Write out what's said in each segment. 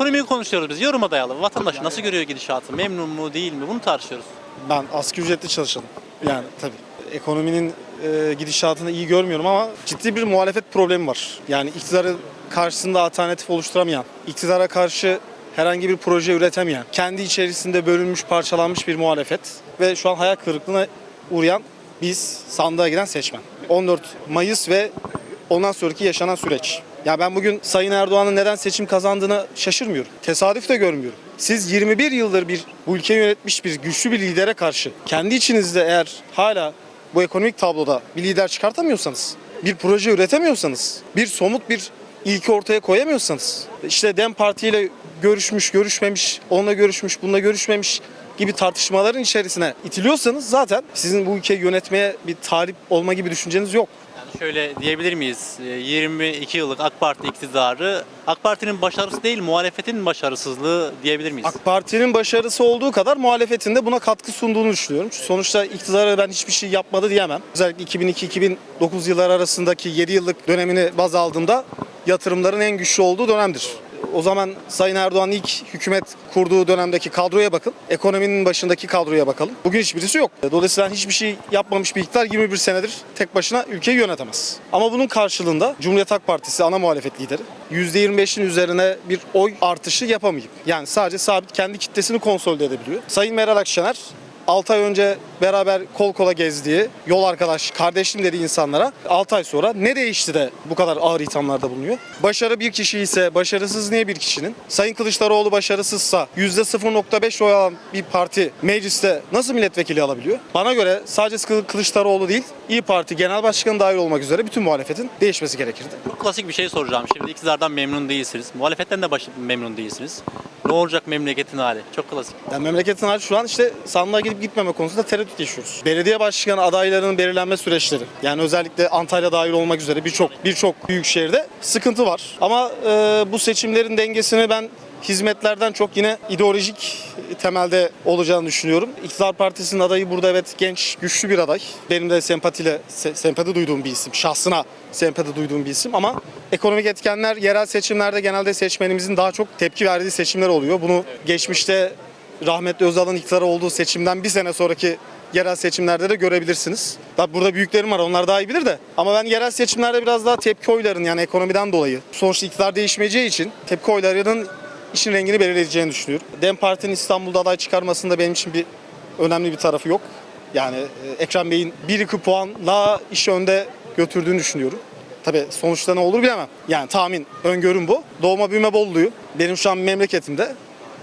Ekonomiyi konuşuyoruz biz. Yoruma dayalı. Vatandaş nasıl görüyor gidişatı? Memnun mu değil mi? Bunu tartışıyoruz. Ben asgari ücretli çalışanım. Yani tabii ekonominin e, gidişatını iyi görmüyorum ama ciddi bir muhalefet problemi var. Yani iktidarın karşısında alternatif oluşturamayan, iktidara karşı herhangi bir proje üretemeyen, kendi içerisinde bölünmüş, parçalanmış bir muhalefet ve şu an hayal kırıklığına uğrayan biz sandığa giden seçmen. 14 Mayıs ve ondan sonraki yaşanan süreç. Ya ben bugün Sayın Erdoğan'ın neden seçim kazandığını şaşırmıyorum. Tesadüf de görmüyorum. Siz 21 yıldır bir bu ülkeyi yönetmiş bir güçlü bir lidere karşı kendi içinizde eğer hala bu ekonomik tabloda bir lider çıkartamıyorsanız, bir proje üretemiyorsanız, bir somut bir ilki ortaya koyamıyorsanız, işte DEM Parti ile görüşmüş, görüşmemiş, onunla görüşmüş, bununla görüşmemiş gibi tartışmaların içerisine itiliyorsanız zaten sizin bu ülkeyi yönetmeye bir talip olma gibi düşünceniz yok. Şöyle diyebilir miyiz? Ee, 22 yıllık AK Parti iktidarı AK Parti'nin başarısı değil, muhalefetin başarısızlığı diyebilir miyiz? AK Parti'nin başarısı olduğu kadar muhalefetin de buna katkı sunduğunu düşünüyorum. Çünkü sonuçta iktidara ben hiçbir şey yapmadı diyemem. Özellikle 2002-2009 yılları arasındaki 7 yıllık dönemini baz aldığımda yatırımların en güçlü olduğu dönemdir. O zaman Sayın Erdoğan ilk hükümet kurduğu dönemdeki kadroya bakın. Ekonominin başındaki kadroya bakalım. Bugün hiçbirisi yok. Dolayısıyla hiçbir şey yapmamış bir iktidar 21 senedir tek başına ülkeyi yönetemez. Ama bunun karşılığında Cumhuriyet Halk Partisi ana muhalefet lideri %25'in üzerine bir oy artışı yapamayıp yani sadece sabit kendi kitlesini konsolide edebiliyor. Sayın Meral Akşener 6 ay önce beraber kol kola gezdiği, yol arkadaş, kardeşim dediği insanlara 6 ay sonra ne değişti de bu kadar ağır ithamlarda bulunuyor? Başarı bir kişi ise başarısız niye bir kişinin? Sayın Kılıçdaroğlu başarısızsa %0.5 oy alan bir parti mecliste nasıl milletvekili alabiliyor? Bana göre sadece Kı- Kılıçdaroğlu değil, İyi Parti Genel Başkanı dahil olmak üzere bütün muhalefetin değişmesi gerekirdi. Çok klasik bir şey soracağım. Şimdi iktidardan memnun değilsiniz. Muhalefetten de baş- memnun değilsiniz. Ne olacak memleketin hali? Çok klasik. Yani memleketin hali şu an işte sandığa gidip gitmeme konusunda tereddüt yaşıyoruz. Belediye başkanı adaylarının belirlenme süreçleri yani özellikle Antalya dahil olmak üzere birçok birçok büyük şehirde sıkıntı var. Ama e, bu seçimlerin dengesini ben hizmetlerden çok yine ideolojik temelde olacağını düşünüyorum. İktidar Partisi'nin adayı burada evet genç, güçlü bir aday. Benim de sempatiyle se- sempati duyduğum bir isim. Şahsına sempati duyduğum bir isim ama ekonomik etkenler yerel seçimlerde genelde seçmenimizin daha çok tepki verdiği seçimler oluyor. Bunu geçmişte rahmetli Özal'ın iktidar olduğu seçimden bir sene sonraki yerel seçimlerde de görebilirsiniz. Tabii burada büyüklerim var onlar daha iyi bilir de. Ama ben yerel seçimlerde biraz daha tepki oyların yani ekonomiden dolayı. Sonuçta iktidar değişmeyeceği için tepki oylarının işin rengini belirleyeceğini düşünüyorum. DEM Parti'nin İstanbul'da aday çıkarmasında benim için bir önemli bir tarafı yok. Yani e, Ekrem Bey'in 1-2 puanla işi önde götürdüğünü düşünüyorum. Tabii sonuçta ne olur bilemem. Yani tahmin, öngörüm bu. Doğma büyüme Bolu'yu. Benim şu an memleketimde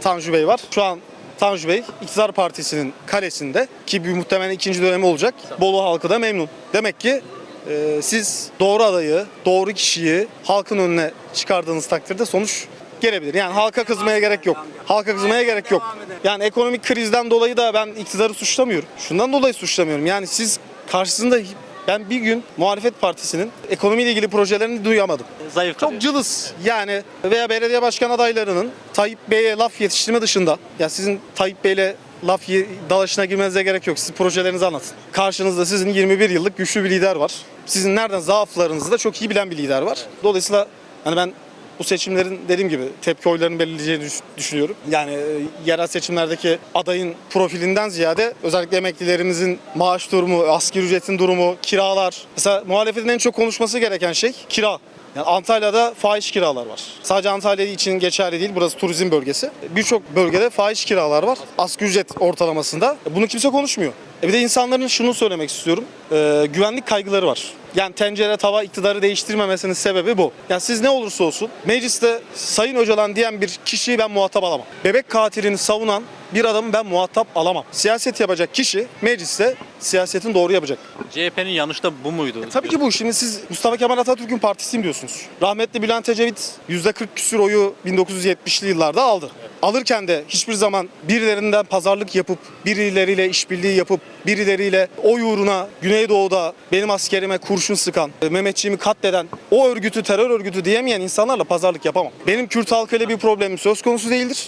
Tanju Bey var. Şu an Tanju Bey iktidar partisinin kalesinde ki bir muhtemelen ikinci dönemi olacak. Bolu halkı da memnun. Demek ki e, siz doğru adayı, doğru kişiyi halkın önüne çıkardığınız takdirde sonuç gelebilir. Yani halka kızmaya gerek yok. Halka kızmaya gerek yok. Yani ekonomik krizden dolayı da ben iktidarı suçlamıyorum. Şundan dolayı suçlamıyorum. Yani siz karşısında ben bir gün muhalefet partisinin ekonomiyle ilgili projelerini duyamadım. Zayıf kalıyor. Çok cılız yani veya belediye başkan adaylarının Tayyip Bey'e laf yetiştirme dışında ya sizin Tayyip Bey'le laf ye- dalaşına girmenize gerek yok. Siz projelerinizi anlatın. Karşınızda sizin 21 yıllık güçlü bir lider var. Sizin nereden zaaflarınızı da çok iyi bilen bir lider var. Dolayısıyla hani ben bu seçimlerin dediğim gibi tepki oylarını belirleyeceğini düş- düşünüyorum. Yani e, yerel seçimlerdeki adayın profilinden ziyade özellikle emeklilerimizin maaş durumu, asgari ücretin durumu, kiralar. Mesela muhalefetin en çok konuşması gereken şey kira. Yani Antalya'da fahiş kiralar var. Sadece Antalya için geçerli değil. Burası turizm bölgesi. Birçok bölgede fahiş kiralar var. Asgari ücret ortalamasında. Bunu kimse konuşmuyor. E bir de insanların şunu söylemek istiyorum. Ee, güvenlik kaygıları var. Yani tencere tava iktidarı değiştirmemesinin sebebi bu. Yani siz ne olursa olsun mecliste Sayın Öcalan diyen bir kişiyi ben muhatap alamam. Bebek katilini savunan bir adamı ben muhatap alamam. Siyaset yapacak kişi mecliste siyasetin doğru yapacak. CHP'nin yanlış da bu muydu? Tabii ki bu. Şimdi siz Mustafa Kemal Atatürk'ün partisiyim diyorsunuz. Rahmetli Bülent Ecevit %40 küsür oyu 1970'li yıllarda aldı. Alırken de hiçbir zaman birilerinden pazarlık yapıp, birileriyle işbirliği yapıp, birileriyle oy uğruna Güneydoğu'da benim askerime kurşun sıkan, Mehmetçiğimi katleden, o örgütü terör örgütü diyemeyen insanlarla pazarlık yapamam. Benim Kürt halkıyla bir problemim söz konusu değildir.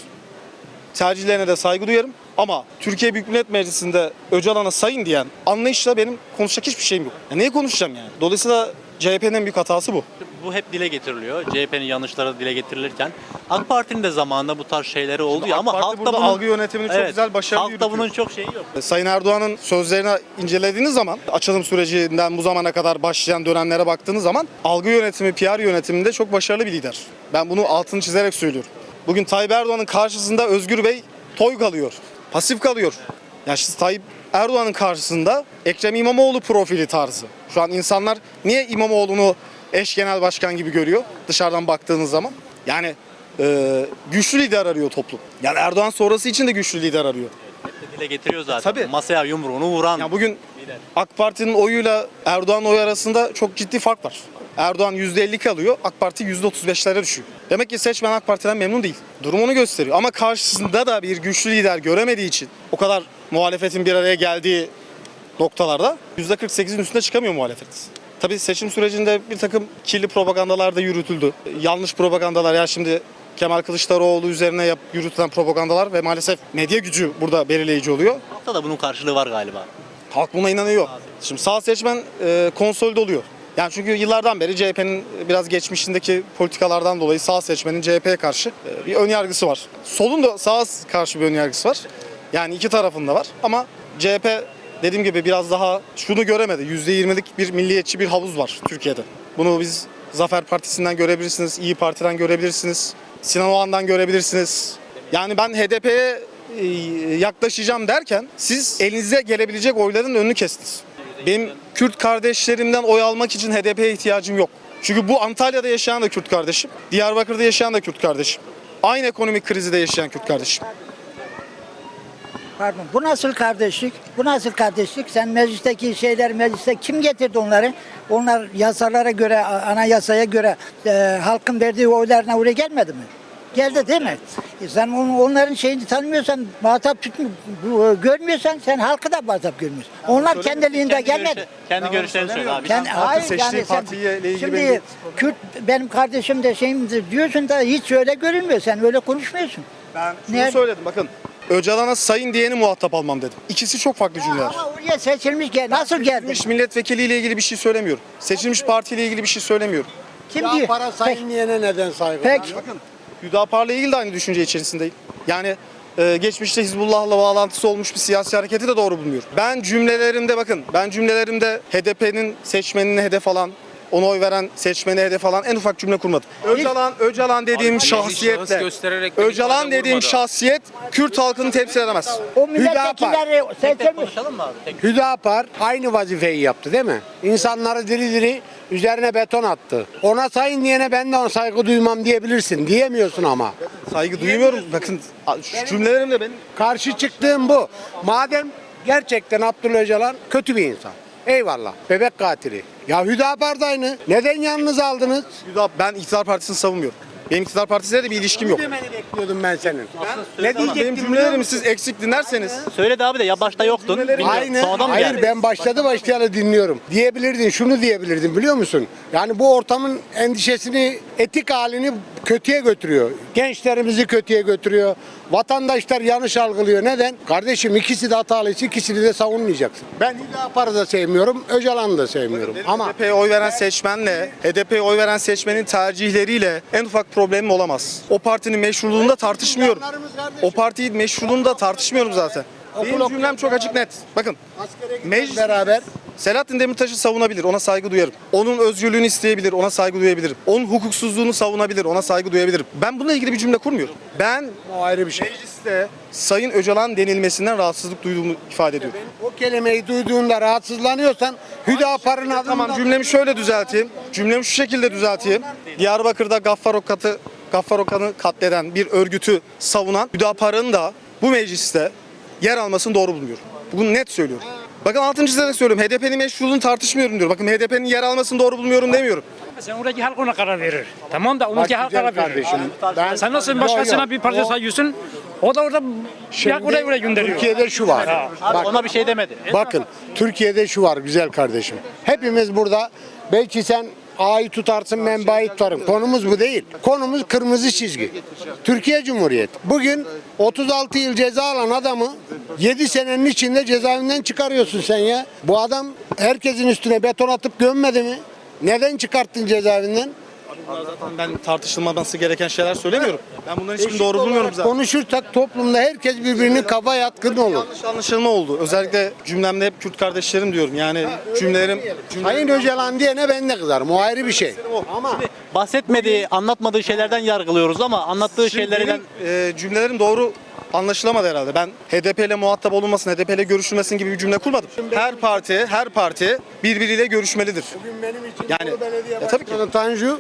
Tercihlerine de saygı duyarım. Ama Türkiye Büyük Millet Meclisi'nde Öcalan'a sayın diyen anlayışla benim konuşacak hiçbir şeyim yok. Ya neyi konuşacağım yani? Dolayısıyla CHP'nin en büyük hatası bu. bu hep dile getiriliyor. CHP'nin yanlışları dile getirilirken. AK Parti'nin de zamanında bu tarz şeyleri oldu ya AK ama Parti halk da burada bunun algı yönetimini çok güzel, başarılı Halk da yürütüyor. bunun çok şeyi yok. Sayın Erdoğan'ın sözlerini incelediğiniz zaman, açılım sürecinden bu zamana kadar başlayan dönemlere baktığınız zaman algı yönetimi, PR yönetiminde çok başarılı bir lider. Ben bunu altını çizerek söylüyorum. Bugün Tayyip Erdoğan'ın karşısında Özgür Bey toy kalıyor, pasif kalıyor. Ya siz Tayyip Erdoğan'ın karşısında Ekrem İmamoğlu profili tarzı. Şu an insanlar niye İmamoğlu'nu eş genel başkan gibi görüyor dışarıdan baktığınız zaman? Yani e, güçlü lider arıyor toplum. Yani Erdoğan sonrası için de güçlü lider arıyor. Hep de dile getiriyor zaten. Tabii. Masaya yumruğunu vuran. Ya bugün AK Parti'nin oyuyla Erdoğan oyu arasında çok ciddi fark var. Erdoğan %52 alıyor, AK Parti %35'lere düşüyor. Demek ki seçmen AK Parti'den memnun değil. Durum onu gösteriyor. Ama karşısında da bir güçlü lider göremediği için o kadar muhalefetin bir araya geldiği noktalarda %48'in üstüne çıkamıyor muhalefet. Tabii seçim sürecinde bir takım kirli propagandalar da yürütüldü. Yanlış propagandalar ya şimdi Kemal Kılıçdaroğlu üzerine yap, yürütülen propagandalar ve maalesef medya gücü burada belirleyici oluyor. Halkta da bunun karşılığı var galiba. Halk buna inanıyor. Şimdi sağ seçmen e, konsolide oluyor. Yani çünkü yıllardan beri CHP'nin biraz geçmişindeki politikalardan dolayı sağ seçmenin CHP'ye karşı e, bir ön yargısı var. Solun da sağa karşı bir ön yargısı var. Yani iki tarafında var. Ama CHP dediğim gibi biraz daha şunu göremedi. %20'lik bir milliyetçi bir havuz var Türkiye'de. Bunu biz Zafer Partisi'nden görebilirsiniz, İyi Parti'den görebilirsiniz, Sinan Oğan'dan görebilirsiniz. Yani ben HDP'ye e, yaklaşacağım derken siz elinize gelebilecek oyların önünü kestiniz. Benim Kürt kardeşlerimden oy almak için HDP'ye ihtiyacım yok. Çünkü bu Antalya'da yaşayan da Kürt kardeşim, Diyarbakır'da yaşayan da Kürt kardeşim. Aynı ekonomik krizi de yaşayan Kürt kardeşim. Pardon. Bu nasıl kardeşlik? Bu nasıl kardeşlik? Sen meclisteki şeyler mecliste kim getirdi onları? Onlar yasalara göre, anayasaya göre e, halkın verdiği oylarına oraya gelmedi mi? Geldi değil mi? E sen on- onların şeyini tanımıyorsan, muhatap tutmu, bu, e, görmüyorsan sen halkı da muhatap görmüyorsun. Onlar kendiliğinde Kendi gelmedi. görüşe- kendi görüşlerini söyle abi. Kendi, hayır yani sen, ilgili şimdi benim- Kürt benim kardeşim de şeyimdir diyorsun da hiç öyle görünmüyor. Sen öyle konuşmuyorsun. Ben şunu Ne- söyledim bakın. Öcalan'a sayın diyeni muhatap almam dedim. İkisi çok farklı cümleler. Ama oraya seçilmiş gel. Nasıl geldi? Seçilmiş milletvekiliyle ilgili bir şey söylemiyorum. Seçilmiş partiyle ilgili bir şey söylemiyorum. Kim Ya diyor? para Peki. sayın diyene neden saygı? Peki. Bakın Hüdapar'la ilgili de aynı düşünce içerisindeyim. Yani e, geçmişte Hizbullah'la bağlantısı olmuş bir siyasi hareketi de doğru bulmuyorum. Ben cümlelerimde bakın ben cümlelerimde HDP'nin seçmenini hedef alan ona oy veren seçmeni hedef alan en ufak cümle kurmadım. Öcalan, Öcalan dediğim Abi, şahsiyetle, göstererek de bir Öcalan ifade dediğim vurmadı. şahsiyet Kürt halkını temsil edemez. O milletvekilleri seçilmiş. konuşalım mı abi? Tek Hüdapar aynı vazifeyi yaptı değil mi? İnsanları diri diri üzerine beton attı. Ona sayın diyene ben de ona saygı duymam diyebilirsin. Diyemiyorsun ama. Saygı duymuyorum. Bakın şu cümlelerimde benim Karşı çıktığım bu. Madem gerçekten Abdullah Öcalan kötü bir insan. Eyvallah. Bebek katili. Ya Hüdapar da aynı. Neden yanınıza aldınız? Hüdap ben iktidar partisini savunmuyorum. Benim iktidar partisiyle de bir ilişkim yok. Ne demeni bekliyordum ben senin. söyledi ne diyecektim Benim cümlelerimi siz eksik dinlerseniz Söyledi abi de ya başta yoktun. Aynı. Sonradan mı Hayır geldi? ben başladı başlayalı dinliyorum. Diyebilirdin, şunu diyebilirdin biliyor musun? Yani bu ortamın endişesini, etik halini kötüye götürüyor. Gençlerimizi kötüye götürüyor. Vatandaşlar yanlış algılıyor. Neden? Kardeşim ikisi de hatalıysa ikisini de savunmayacaksın. Ben Hüdapar'ı da sevmiyorum, Öcalan'ı da sevmiyorum. Ama HDP'ye oy veren seçmenle, HDP'ye oy veren seçmenin tercihleriyle en ufak problemim olamaz. O partinin meşruluğunu da tartışmıyorum. O partinin meşruluğunu da tartışmıyorum zaten. Benim cümlem çok açık net. Bakın meclis beraber Selahattin Demirtaş'ı savunabilir, ona saygı duyarım. Onun özgürlüğünü isteyebilir, ona saygı duyabilirim. Onun hukuksuzluğunu savunabilir, ona saygı duyabilirim. Ben bununla ilgili bir cümle kurmuyorum. Ben o ayrı bir şey. mecliste Sayın Öcalan denilmesinden rahatsızlık duyduğumu ifade ediyorum. O kelimeyi duyduğunda rahatsızlanıyorsan Hüdapar'ın adını Tamam cümlemi şöyle düzelteyim. Cümlemi şu şekilde düzelteyim. Diyarbakır'da Gaffar Okat'ı Gaffar Okan'ı katleden bir örgütü savunan Hüdapar'ın da bu mecliste yer almasını doğru bulmuyorum. Bunu net söylüyorum. Bakın altıncı çizerek söylüyorum. HDP'nin meşruluğunu tartışmıyorum diyorum. Bakın HDP'nin yer almasını doğru bulmuyorum demiyorum. Sen oradaki halk ona karar verir. Tamam da oradaki halk karar verir. kardeşim. Ben, Sen nasıl başkasına bir parça sayıyorsun? O da orada ya oraya oraya gönderiyor. Türkiye'de şu var. Abi Bak, ona bir şey demedi. bakın Türkiye'de şu var güzel kardeşim. Hepimiz burada belki sen A'yı tutarsın ben B'yi tutarım. Konumuz bu değil. Konumuz kırmızı çizgi. Türkiye Cumhuriyeti. Bugün 36 yıl ceza alan adamı 7 senenin içinde cezaevinden çıkarıyorsun sen ya. Bu adam herkesin üstüne beton atıp gömmedi mi? Neden çıkarttın cezaevinden? Zaten ben tartışılmaması gereken şeyler söylemiyorum. Ben bunların hiçbirini doğru bulmuyorum zaten. Konuşursak toplumda herkes birbirinin kafa yatkın olur. Yanlış anlaşılma oldu. Özellikle cümlemde hep Kürt kardeşlerim diyorum. Yani cümlelerim... Sayın Öcalan diyene ben de kızarım. O ayrı bir şey. Ama Bahsetmediği, anlatmadığı şeylerden yargılıyoruz ama anlattığı Şimdi şeylerden benim, e, cümlelerim doğru anlaşılamadı herhalde. Ben HDP ile muhatap olunmasın, HDP ile görüşülmesin gibi bir cümle kurmadım. Her parti, her parti birbiriyle görüşmelidir. Yani e, tabii ki. Tanju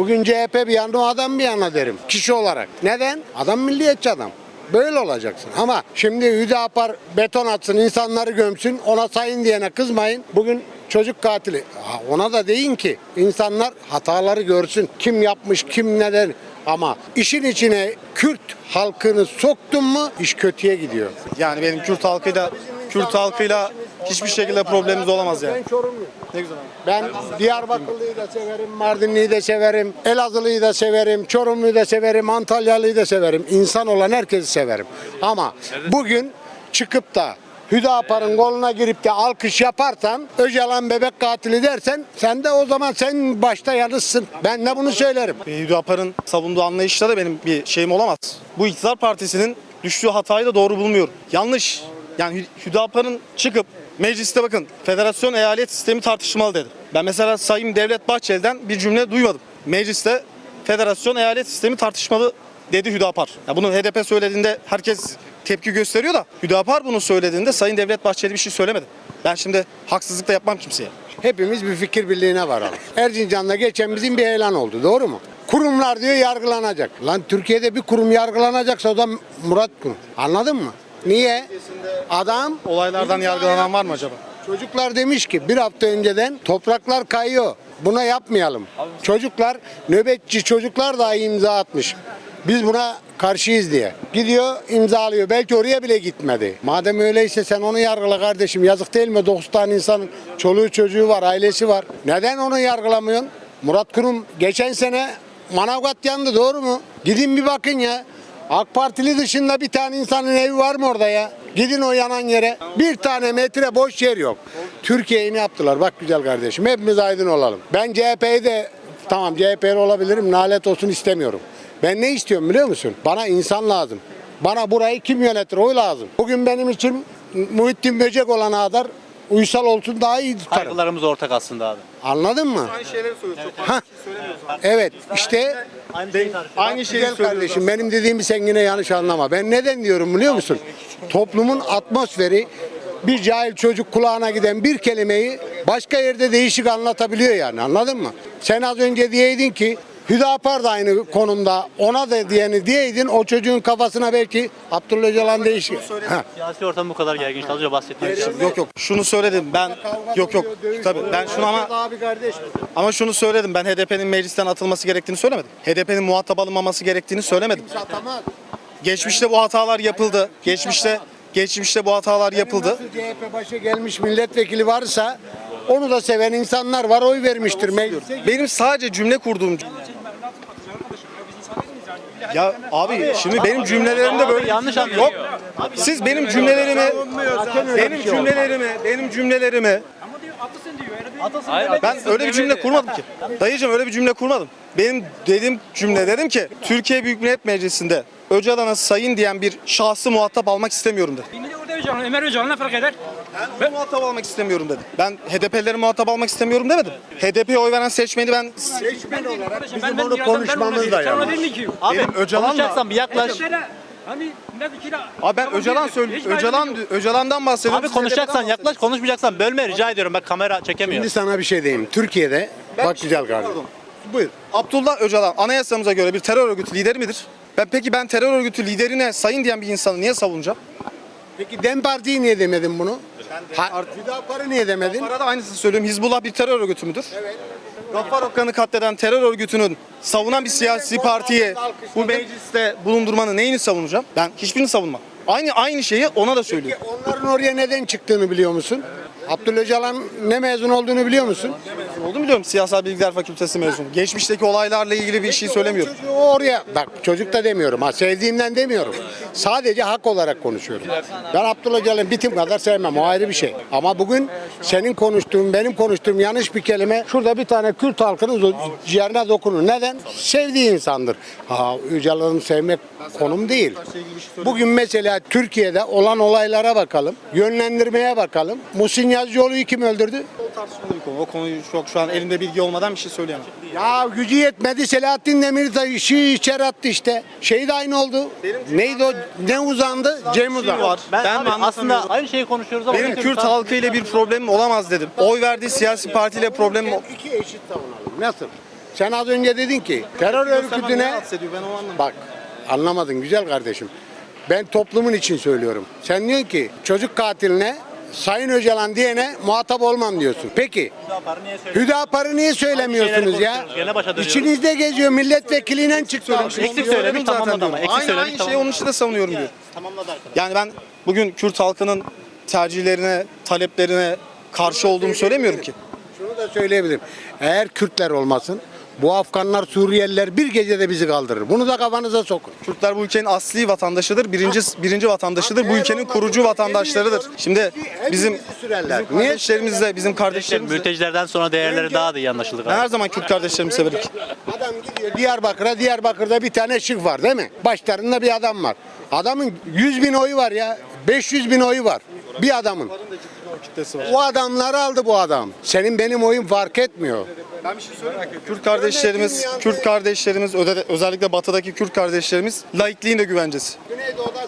bugün CHP bir yana o adam bir yana derim. Kişi olarak. Neden? Adam milliyetçi adam. Böyle olacaksın. Ama şimdi Hüdapar beton atsın, insanları gömsün, ona sayın diyene kızmayın. Bugün çocuk katili. Ona da deyin ki insanlar hataları görsün. Kim yapmış, kim neden. Ama işin içine Kürt halkını soktun mu iş kötüye gidiyor. Yani benim Kürt halkıyla Kürt halkıyla hiçbir şekilde problemimiz olamaz yani. Ne güzel. Ben Diyarbakırlı'yı da severim, Mardinli'yi de severim, Elazığlı'yı da severim, Çorumlu'yu da severim, Antalyalı'yı da severim. İnsan olan herkesi severim. Ama bugün çıkıp da Hüdapar'ın koluna girip de alkış yaparsan, Öcalan bebek katili dersen, sen de o zaman sen başta yanlışsın. Ben de bunu söylerim. E, Hüdapar'ın savunduğu anlayışla da benim bir şeyim olamaz. Bu iktidar partisinin düştüğü hatayı da doğru bulmuyorum. Yanlış. Yani Hü- Hüdapar'ın çıkıp mecliste bakın federasyon eyalet sistemi tartışmalı dedi. Ben mesela Sayın Devlet Bahçeli'den bir cümle duymadım. Mecliste federasyon eyalet sistemi tartışmalı dedi Hüdapar. Ya bunu HDP söylediğinde herkes tepki gösteriyor da Hüdapar bunu söylediğinde Sayın Devlet Bahçeli bir şey söylemedi. Ben şimdi haksızlık da yapmam kimseye. Hepimiz bir fikir birliğine varalım. Erzincan'da geçen bizim bir elan oldu. Doğru mu? Kurumlar diyor yargılanacak. Lan Türkiye'de bir kurum yargılanacaksa o da Murat Kurum. Anladın mı? Niye? Adam Olaylardan yargılanan var mı acaba? Çocuklar demiş ki bir hafta önceden topraklar kayıyor. Buna yapmayalım. Çocuklar nöbetçi çocuklar dahi imza atmış. Biz buna karşıyız diye. Gidiyor imzalıyor. Belki oraya bile gitmedi. Madem öyleyse sen onu yargıla kardeşim. Yazık değil mi? 9 tane insanın çoluğu çocuğu var, ailesi var. Neden onu yargılamıyorsun? Murat Kurum geçen sene Manavgat yandı doğru mu? Gidin bir bakın ya. AK Partili dışında bir tane insanın evi var mı orada ya? Gidin o yanan yere. Bir tane metre boş yer yok. Türkiye'yi ne yaptılar? Bak güzel kardeşim. Hepimiz aydın olalım. Ben CHP'yi de tamam CHP'li olabilirim. Nalet olsun istemiyorum. Ben ne istiyorum biliyor musun? Bana insan lazım. Bana burayı kim yönetir? O lazım. Bugün benim için Muhittin Böcek olan kadar uysal olsun daha iyi tutarım. kaygılarımız ortak aslında abi. Anladın mı? Aynı şeyleri söylüyoruz. Çok Ha. Evet işte Aynı şeyi. Aynı şeyi Güzel kardeşim benim dediğimi sen yine yanlış anlama. Ben neden diyorum biliyor musun? Toplumun atmosferi bir cahil çocuk kulağına giden bir kelimeyi başka yerde değişik anlatabiliyor yani anladın mı? Sen az önce diyeydin ki Hüdapar da aynı konumda ona da diyeni diyeydin o çocuğun kafasına belki Abdullah Öcalan değişik. Ha. Siyasi ortam bu kadar gergin. Az önce bahsettiğim Yok yok şunu söyledim ben yok yok tabii ben şunu ama Abi kardeş. ama şunu söyledim ben HDP'nin meclisten atılması gerektiğini söylemedim. HDP'nin muhatap alınmaması gerektiğini söylemedim. Geçmişte bu hatalar yapıldı. Geçmişte geçmişte bu hatalar yapıldı. Nasıl CHP başa gelmiş milletvekili varsa onu da seven insanlar var oy vermiştir meclise. Benim sadece cümle kurduğum ya abi şimdi benim cümlelerimde böyle yanlış yok. anlıyor. Siz benim cümlelerimi benim cümlelerimi benim cümlelerimi Ben öyle bir cümle kurmadım ki. Dayıcım öyle bir cümle kurmadım. Benim dediğim cümle dedim ki Türkiye Büyük Millet Meclisi'nde Öcalan'a sayın diyen bir şahsı muhatap almak istemiyorum dedi. Öcalan, Ömer Öcalan ne fark eder? Ben muhatap almak istemiyorum dedim. Ben HDP'leri muhatap almak istemiyorum demedim. HDP'ye oy veren seçmeni ben Bizim bunu konuşmamız da yanlış. Abi Benim Öcalan'la- bir yaklaş. Hani milletvekili... Abi ben Öcalan söyle Öcalan Öcalan'dan bahsediyorum. Abi konuşacaksan yaklaş, konuşmayacaksan bölme rica ediyorum. Bak kamera çekemiyor. Şimdi sana bir şey diyeyim. Türkiye'de bak güzel kardeşim. Buyur. Abdullah Öcalan anayasamıza göre bir terör örgütü lideri midir? Ben peki ben terör örgütü liderine sayın diyen bir insanı niye savunacağım? Peki DEM Parti'yi niye demedin bunu? Ha, Hüdapar'ı niye demedin? Arada aynısını söylüyorum. Hizbullah bir terör örgütü müdür? Evet. Gaffar Okkan'ı katleden terör örgütünün savunan bir siyasi partiyi bu mecliste bulundurmanın neyini savunacağım? Ben hiçbirini savunmam. Aynı aynı şeyi ona da söylüyorum. Onların oraya neden çıktığını biliyor musun? Abdullah Öcalan ne mezun olduğunu biliyor musun? Oldu biliyorum Siyasal Bilgiler Fakültesi mezunu. Geçmişteki olaylarla ilgili bir şey söylemiyorum. Çocuğu oraya bak çocuk da demiyorum ha sevdiğimden demiyorum. Sadece hak olarak konuşuyorum. Ben Abdullah Öcalan'ı bitim kadar sevmem. O ayrı bir şey. Ama bugün senin konuştuğun, benim konuştuğum yanlış bir kelime şurada bir tane Kürt halkının ciğerine dokunur. Neden? Sevdiği insandır. Ha, Öcalan'ı sevmek konum değil. Bugün mesela Türkiye'de olan olaylara bakalım. Yönlendirmeye bakalım. Muhsin Yazıcıoğlu'yu kim öldürdü? O tartışmalı bir konu. O konuyu çok şu an elimde bilgi olmadan bir şey söyleyemem. Ya gücü yetmedi Selahattin Demirtaş'ı içeri attı işte. Şey de aynı oldu. Neydi o? Ne uzandı? Cem uzandı. var. Ben, Ben, abi aslında aynı şeyi konuşuyoruz ama Benim Kürt halkı ile bir problemim olamaz dedim. Oy verdiği siyasi partiyle problemim İki eşit savunalım. Nasıl? Sen az önce dedin ki terör örgütüne ben onu anlamadım. bak anlamadın güzel kardeşim. Ben toplumun için söylüyorum. Sen diyorsun ki çocuk katiline Sayın Öcalan diyene muhatap olmam diyorsun. Peki Hüdapar'ı niye söylüyorsun? Hüdapar'ı niye söylemiyorsunuz ya? konuşuyoruz, gene başa dönüyoruz. İçinizde geziyor milletvekiline çıktı. Eksik söylemiş tamamladı ama. Eksik Aynı, söylemiş aynı şeyi tamamladı. onun için de savunuyorum diyor. Tamamladı arkadaş. Yani ben bugün Kürt halkının tercihlerine, taleplerine karşı olduğumu söylemiyorum ki. Şunu da söyleyebilirim. Eğer Kürtler olmasın bu Afganlar, Suriyeliler bir gecede bizi kaldırır. Bunu da kafanıza sokun. Kürtler bu ülkenin asli vatandaşıdır. Birinci birinci vatandaşıdır. Bu ülkenin kurucu vatandaşlarıdır. Şimdi bizim sürerler. bizim Niye? kardeşlerimizle, bizim kardeşlerimizle Mültecilerden sonra değerleri daha da iyi anlaşıldı. ben her zaman Kürt kardeşlerimi severim. Adam gidiyor Diyarbakır'a, Diyarbakır'da bir tane şık var değil mi? Başlarında bir adam var. Adamın 100 bin oyu var ya, 500 bin oyu var. Bir adamın. O adamları aldı bu adam. Senin benim oyun fark etmiyor. Kürt kardeşlerimiz, Kürt kardeşlerimiz özellikle batıdaki Kürt kardeşlerimiz laikliğin de güvencesi.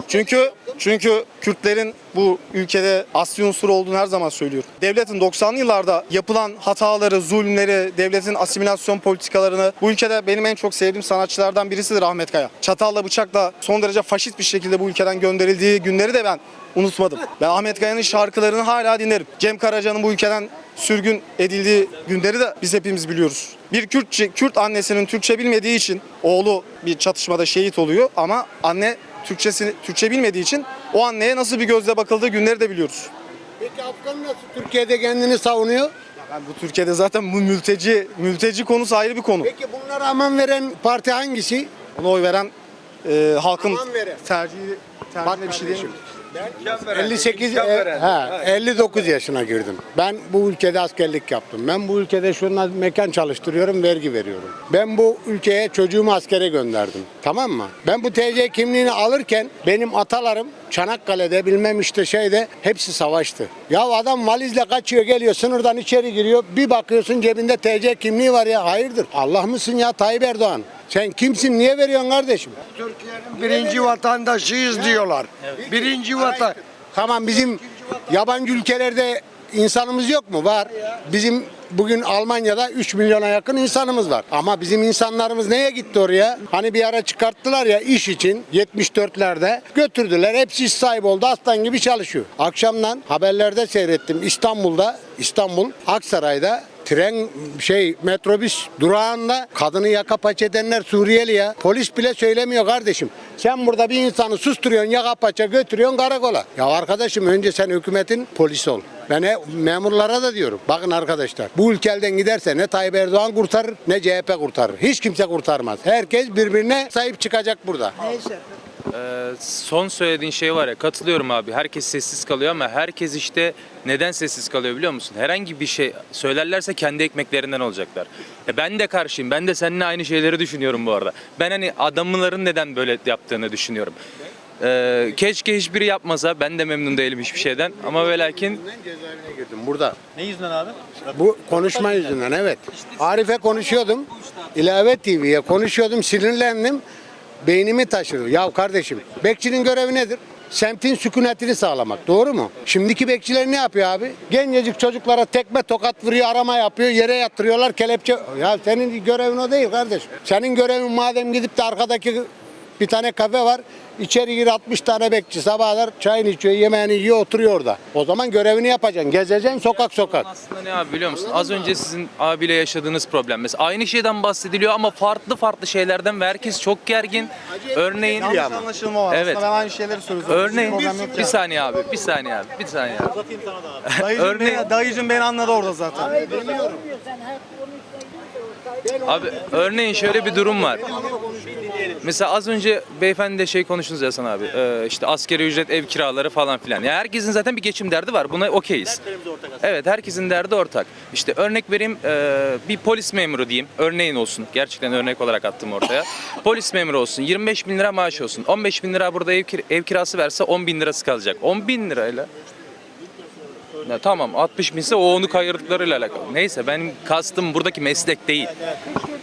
Çünkü çünkü Kürtlerin bu ülkede asli unsur olduğunu her zaman söylüyorum. Devletin 90'lı yıllarda yapılan hataları, zulümleri, devletin asimilasyon politikalarını bu ülkede benim en çok sevdiğim sanatçılardan birisidir Ahmet Kaya. Çatalla bıçakla son derece faşist bir şekilde bu ülkeden gönderildiği günleri de ben unutmadım. Ben Ahmet Kaya'nın şarkılarını hala dinlerim. Cem Karaca'nın bu ülkeden sürgün edildiği günleri de biz hepimiz biliyoruz. Bir Kürtçe, Kürt annesinin Türkçe bilmediği için oğlu bir çatışmada şehit oluyor ama anne Türkçesini Türkçe bilmediği için o anneye nasıl bir gözle bakıldığı günleri de biliyoruz. Peki Afgan nasıl Türkiye'de kendini savunuyor? Yani bu Türkiye'de zaten bu mülteci mülteci konusu ayrı bir konu. Peki bunlara aman veren parti hangisi? Ona oy veren e, halkın Aman veren. tercihi tercihine bir şey değil. Kardeşim, 58 e, ha, 59 yaşına girdim. Ben bu ülkede askerlik yaptım. Ben bu ülkede şunla mekan çalıştırıyorum, vergi veriyorum. Ben bu ülkeye çocuğumu askere gönderdim. Tamam mı? Ben bu TC kimliğini alırken benim atalarım Çanakkale'de bilmem işte şeyde hepsi savaştı. Ya adam valizle kaçıyor geliyor sınırdan içeri giriyor. Bir bakıyorsun cebinde TC kimliği var ya hayırdır? Allah mısın ya Tayyip Erdoğan? Sen kimsin? Niye veriyorsun kardeşim? Birinci vatandaşıyız diyorlar. Birinci vatan. Tamam bizim yabancı ülkelerde insanımız yok mu? Var. Bizim bugün Almanya'da 3 milyona yakın insanımız var. Ama bizim insanlarımız neye gitti oraya? Hani bir ara çıkarttılar ya iş için 74'lerde götürdüler. Hepsi iş sahibi oldu. Aslan gibi çalışıyor. Akşamdan haberlerde seyrettim. İstanbul'da, İstanbul Aksaray'da tren şey metrobüs durağında kadını yaka paç edenler Suriyeli ya. Polis bile söylemiyor kardeşim. Sen burada bir insanı susturuyorsun yaka paça götürüyorsun karakola. Ya arkadaşım önce sen hükümetin polisi ol. Ben memurlara da diyorum. Bakın arkadaşlar bu ülkelden giderse ne Tayyip Erdoğan kurtarır ne CHP kurtarır. Hiç kimse kurtarmaz. Herkes birbirine sahip çıkacak burada. Neyse. Ee, son söylediğin şey var ya katılıyorum abi. Herkes sessiz kalıyor ama herkes işte neden sessiz kalıyor biliyor musun? Herhangi bir şey söylerlerse kendi ekmeklerinden olacaklar. E ben de karşıyım. Ben de seninle aynı şeyleri düşünüyorum bu arada. Ben hani adamların neden böyle yaptığını düşünüyorum. Ee, keşke hiçbiri yapmasa. Ben de memnun değilim hiçbir şeyden. Ama ve lakin cezaevine girdim burada. Ne yüzünden abi? Bu konuşma yüzünden evet. Arif'e konuşuyordum. İlave TV'ye konuşuyordum. Sinirlendim. Beynimi taşırdı. Ya kardeşim bekçinin görevi nedir? Semtin sükunetini sağlamak. Doğru mu? Şimdiki bekçiler ne yapıyor abi? Gencecik çocuklara tekme tokat vuruyor, arama yapıyor, yere yatırıyorlar, kelepçe. Ya senin görevin o değil kardeşim. Senin görevin madem gidip de arkadaki bir tane kafe var. İçeri gir 60 tane bekçi sabahlar çayını içiyor, yemeğini yiyor, oturuyor orada. O zaman görevini yapacaksın. Gezeceksin sokak sokak. aslında ne abi biliyor musun? Az önce sizin abiyle yaşadığınız problem. Mesela aynı şeyden bahsediliyor ama farklı farklı şeylerden ve herkes çok gergin. Örneğin Yanlış anlaşılma var. Evet. Aslında ben aynı şeyleri söylüyorum. Örneğin Problem yok bir yani. saniye abi, bir saniye abi, bir saniye abi. Dayıcım, Örneğin- beni, dayıcım beni anladı orada zaten. Sen her gidiyorsun. Tayyip Abi örneğin şöyle bir durum var. Mesela az önce beyefendi de şey konuştunuz ya Hasan abi. Ee, işte askeri ücret, ev kiraları falan filan. Ya herkesin zaten bir geçim derdi var. Buna okeyiz. Evet herkesin derdi ortak. İşte örnek vereyim ee, bir polis memuru diyeyim. Örneğin olsun. Gerçekten örnek olarak attım ortaya. Polis memuru olsun. 25 bin lira maaş olsun. 15 bin lira burada ev, kir- ev kirası verse 10 bin lirası kalacak. 10 bin lirayla ya tamam 60 binse o onu kayırdıklarıyla alakalı. Neyse benim kastım buradaki meslek değil.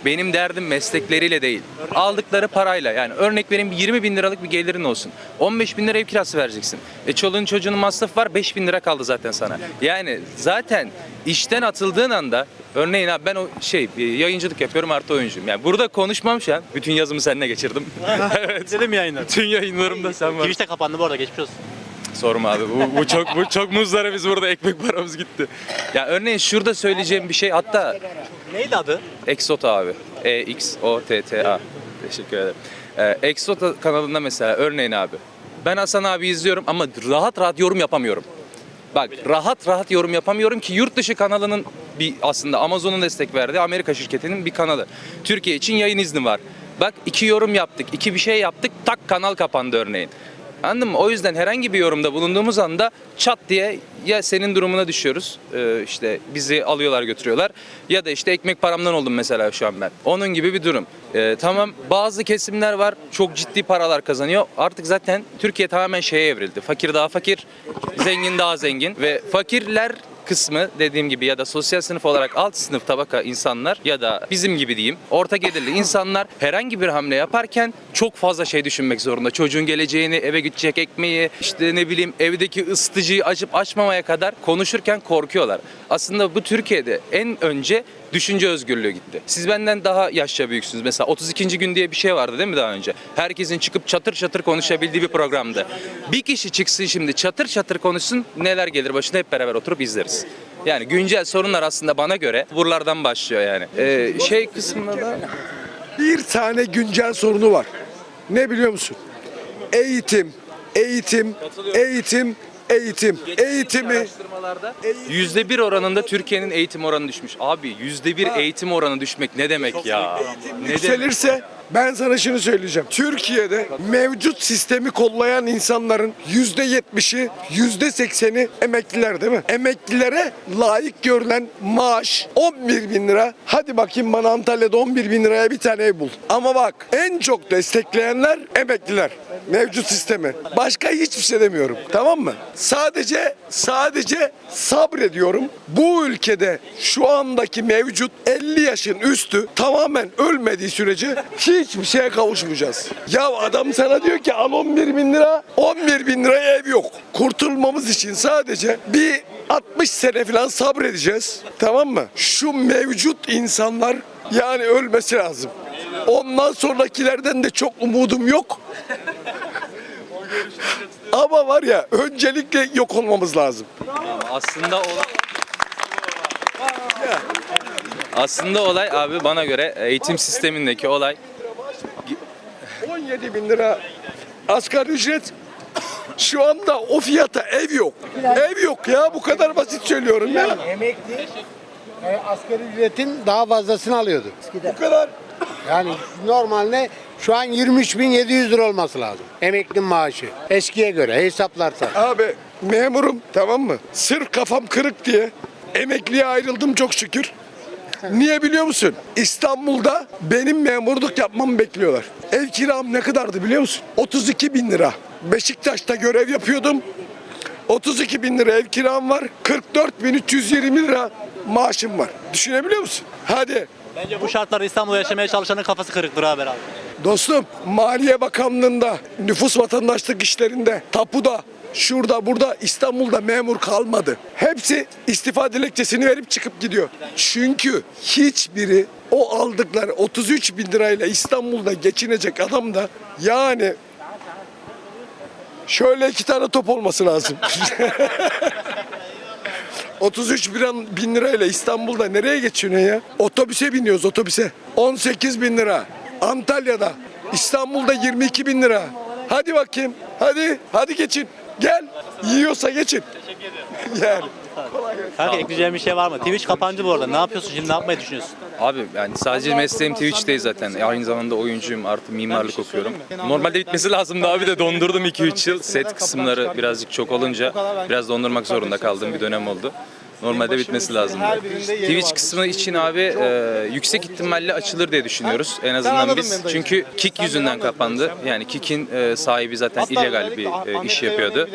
Benim derdim meslekleriyle değil. Aldıkları parayla yani örnek vereyim 20 bin liralık bir gelirin olsun. 15 bin lira ev kirası vereceksin. E çoluğun çocuğunun masrafı var 5 bin lira kaldı zaten sana. Yani zaten işten atıldığın anda örneğin abi ben o şey yayıncılık yapıyorum artı oyuncuyum. Yani burada konuşmam şu an. Bütün yazımı seninle geçirdim. evet. İzledim yayınları. Tüm yayınlarımda sen varsın. Twitch'te kapandı bu arada geçmiş olsun. Sorma abi. Bu, bu çok bu çok muzlara biz burada ekmek paramız gitti. Ya örneğin şurada söyleyeceğim bir şey hatta Neydi adı? Exota abi. E X O T T A. Teşekkür ederim. Ee, Exota kanalında mesela örneğin abi. Ben Hasan abi izliyorum ama rahat rahat yorum yapamıyorum. Bak rahat rahat yorum yapamıyorum ki yurt dışı kanalının bir aslında Amazon'un destek verdiği Amerika şirketinin bir kanalı. Türkiye için yayın izni var. Bak iki yorum yaptık, iki bir şey yaptık, tak kanal kapandı örneğin. Anladın mı? O yüzden herhangi bir yorumda bulunduğumuz anda çat diye ya senin durumuna düşüyoruz. Ee, işte bizi alıyorlar götürüyorlar. Ya da işte ekmek paramdan oldum mesela şu an ben. Onun gibi bir durum. Ee, tamam bazı kesimler var çok ciddi paralar kazanıyor. Artık zaten Türkiye tamamen şeye evrildi. Fakir daha fakir, zengin daha zengin. Ve fakirler kısmı dediğim gibi ya da sosyal sınıf olarak alt sınıf tabaka insanlar ya da bizim gibi diyeyim orta gelirli insanlar herhangi bir hamle yaparken çok fazla şey düşünmek zorunda. Çocuğun geleceğini, eve gidecek ekmeği, işte ne bileyim evdeki ısıtıcıyı açıp açmamaya kadar konuşurken korkuyorlar. Aslında bu Türkiye'de en önce düşünce özgürlüğü gitti. Siz benden daha yaşça büyüksünüz. Mesela 32. gün diye bir şey vardı değil mi daha önce? Herkesin çıkıp çatır çatır konuşabildiği bir programdı. Bir kişi çıksın şimdi çatır çatır konuşsun neler gelir başına hep beraber oturup izleriz. Yani güncel sorunlar aslında bana göre buralardan başlıyor yani. Ee, şey kısmında da Bir tane güncel sorunu var. Ne biliyor musun? Eğitim, eğitim, eğitim, eğitim. Eğitimi araştırmalarda yüzde bir oranında Türkiye'nin eğitim oranı düşmüş. Abi yüzde bir eğitim oranı düşmek ne demek ya? Ne demek? yükselirse ben sana şunu söyleyeceğim. Türkiye'de mevcut sistemi kollayan insanların yüzde yetmişi, yüzde sekseni emekliler değil mi? Emeklilere layık görülen maaş 11 bin lira. Hadi bakayım bana Antalya'da 11 bin liraya bir tane ev bul. Ama bak en çok destekleyenler emekliler. Mevcut sistemi. Başka hiçbir şey demiyorum. Tamam mı? Sadece sadece sabrediyorum. Bu ülkede şu andaki mevcut 50 yaşın üstü tamamen ölmediği sürece hiçbir şeye kavuşmayacağız. Ya adam sana diyor ki al 11 bin lira 11 bin liraya ev yok. Kurtulmamız için sadece bir 60 sene falan sabredeceğiz. Tamam mı? Şu mevcut insanlar yani ölmesi lazım. Ondan sonrakilerden de çok umudum yok. Ama var ya öncelikle yok olmamız lazım. Aslında olay Aslında olay abi bana göre eğitim sistemindeki olay 17 bin lira asgari ücret şu anda o fiyata ev yok. Ev yok ya bu kadar basit söylüyorum ya. Emekli e, asgari ücretin daha fazlasını alıyordu. Bu kadar. Yani normalde şu an 23.700 lira olması lazım. Emekli maaşı. Eskiye göre hesaplarsan. Abi memurum tamam mı? Sırf kafam kırık diye emekliye ayrıldım çok şükür. Niye biliyor musun? İstanbul'da benim memurluk yapmamı bekliyorlar. Ev kiram ne kadardı biliyor musun? 32 bin lira. Beşiktaş'ta görev yapıyordum. 32 bin lira ev kiram var. 44 bin 320 lira maaşım var. Düşünebiliyor musun? Hadi Bence bu şartlarda İstanbul'da yaşamaya çalışanın kafası kırıktır haber abi. Dostum Maliye Bakanlığı'nda, nüfus vatandaşlık işlerinde, tapuda, şurada burada İstanbul'da memur kalmadı. Hepsi istifa dilekçesini verip çıkıp gidiyor. Çünkü hiçbiri o aldıkları 33 bin lirayla İstanbul'da geçinecek adam da yani şöyle iki tane top olması lazım. 33 bin, bin lirayla İstanbul'da nereye geçiniyor ya? Otobüse biniyoruz otobüse. 18 bin lira. Antalya'da. İstanbul'da 22 bin lira. Hadi bakayım. Hadi. Hadi geçin. Gel. Yiyorsa geçin. yani. Kanka ekleyeceğim bir şey var mı? Twitch kapandı bu arada. Ne yapıyorsun şimdi? Ne yapmayı düşünüyorsun? Abi yani sadece mesleğim Twitch değil zaten. E, Aynı zamanda oyuncuyum artı mimarlık okuyorum. Normalde bitmesi lazımdı abi de dondurdum 2-3 yıl. Set kısımları birazcık çok olunca biraz dondurmak zorunda kaldığım bir dönem oldu. Normalde bitmesi lazımdı. Twitch kısmı için abi e, yüksek ihtimalle açılır diye düşünüyoruz. En azından biz. Çünkü Sen yüzünden kapandı. Yani Kik'in e, sahibi zaten illegal bir e, iş yapıyordu.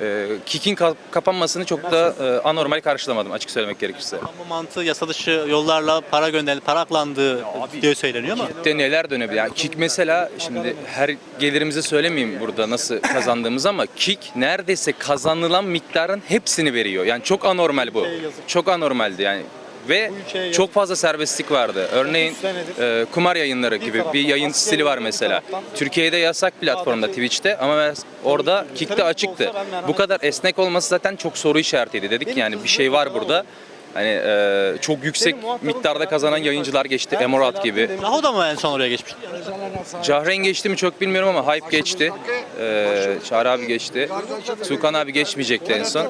E, Kik'in ka- kapanmasını çok da e, anormal karşılamadım açık söylemek gerekirse. Bu mantığı yasa dışı yollarla para gönderildi, para aklandığı diye söyleniyor ama de neler dönebilir? Yani Kik mesela şimdi her gelirimizi söylemeyeyim burada nasıl kazandığımız ama Kik neredeyse kazanılan miktarın hepsini veriyor. Yani çok anormal bu. Çok anormaldi yani. Ve çok fazla serbestlik vardı. Örneğin e, kumar yayınları gibi bir yayın taraftan stili var mesela. Türkiye'de yasak platformda Twitch'te ama orada Tabii açıktı. Bu kadar esnek olması zaten çok soru işaretiydi. Dedik ki yani bir şey var burada. Hani e, çok yüksek miktarda kazanan yayıncılar geçti. Emurat gibi. Raho da mı en son oraya geçmişti? Cahren geçti mi çok bilmiyorum ama Hype geçti. Ee, Çağrı abi geçti. Tukan abi geçmeyecekti en son.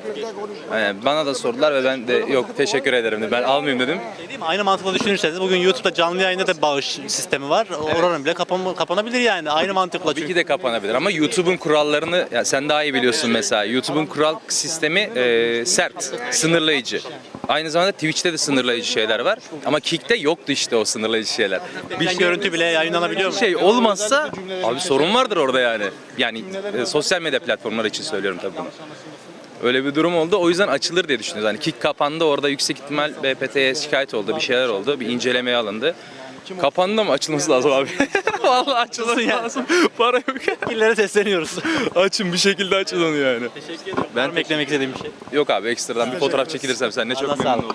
Yani bana da sordular ve ben de yok teşekkür ederim dedim. Ben almayayım dedim. Şey? Aynı mantıkla düşünürseniz bugün YouTube'da canlı yayında da bağış sistemi var. Oranın bile kapan kapanabilir yani. Aynı mantıkla Tabii çünkü. ki de kapanabilir ama YouTube'un kurallarını ya sen daha iyi biliyorsun mesela. YouTube'un kural sistemi e, sert, sınırlayıcı. Aynı zamanda Twitch'te de sınırlayıcı şeyler var ama Kick'te yoktu işte o sınırlayıcı şeyler. Bir görüntü bile yayınlanabiliyor mu? Bir şey olmazsa abi sorun vardır orada yani. Yani e, sosyal medya platformları için söylüyorum tabii bunu. Öyle bir durum oldu. O yüzden açılır diye düşünüyoruz. Hani kick kapandı. Orada yüksek ihtimal BPT'ye şikayet oldu. Bir şeyler oldu. Bir incelemeye alındı. Kapandı ama açılması lazım abi. Vallahi açılması lazım. Para yok. Yetkililere sesleniyoruz. Açın bir şekilde açılın yani. Teşekkür ederim. Ben eklemek istediğim bir şey. Yok abi ekstradan bir fotoğraf çekilirsem seninle çok Allah memnun ol. olurum.